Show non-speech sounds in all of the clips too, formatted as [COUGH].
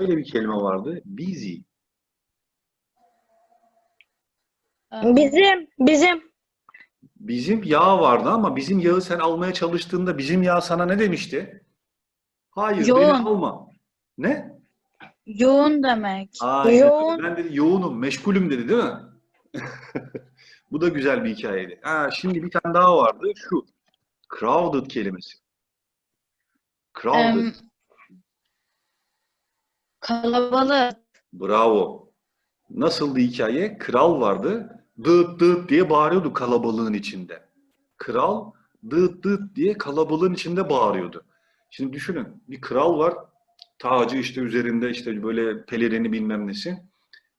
şöyle bir kelime vardı. Busy. Ee, Bizim, bizim. Bizim yağ vardı ama bizim yağı sen almaya çalıştığında bizim yağ sana ne demişti? Hayır, beni Yoğun. alma. Ne? Yoğun demek. Aynen. Yoğun. Ben dedi yoğunum, meşgulüm dedi değil mi? [LAUGHS] Bu da güzel bir hikayeydi. Ha, şimdi bir tane daha vardı. Şu. Crowded kelimesi. Crowded. Em, kalabalık. Bravo. Nasıldı hikaye? Kral vardı. Dıt dıt diye bağırıyordu kalabalığın içinde. Kral dıt dıt diye kalabalığın içinde bağırıyordu. Şimdi düşünün bir kral var. Tacı işte üzerinde işte böyle pelerini bilmem nesi.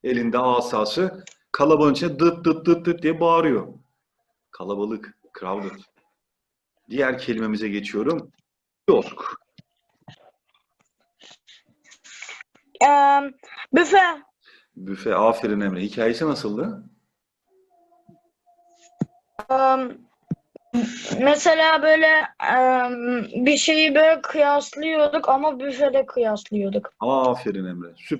Elinde asası. Kalabalığın içinde dıt dıt dıt dıt diye bağırıyor. Kalabalık. Crowded. Diğer kelimemize geçiyorum. Kiosk. Ee, büfe. Büfe. Aferin Emre. Hikayesi nasıldı? Ee, mesela böyle ee, bir şeyi böyle kıyaslıyorduk ama büfede kıyaslıyorduk. Aferin Emre. Süper.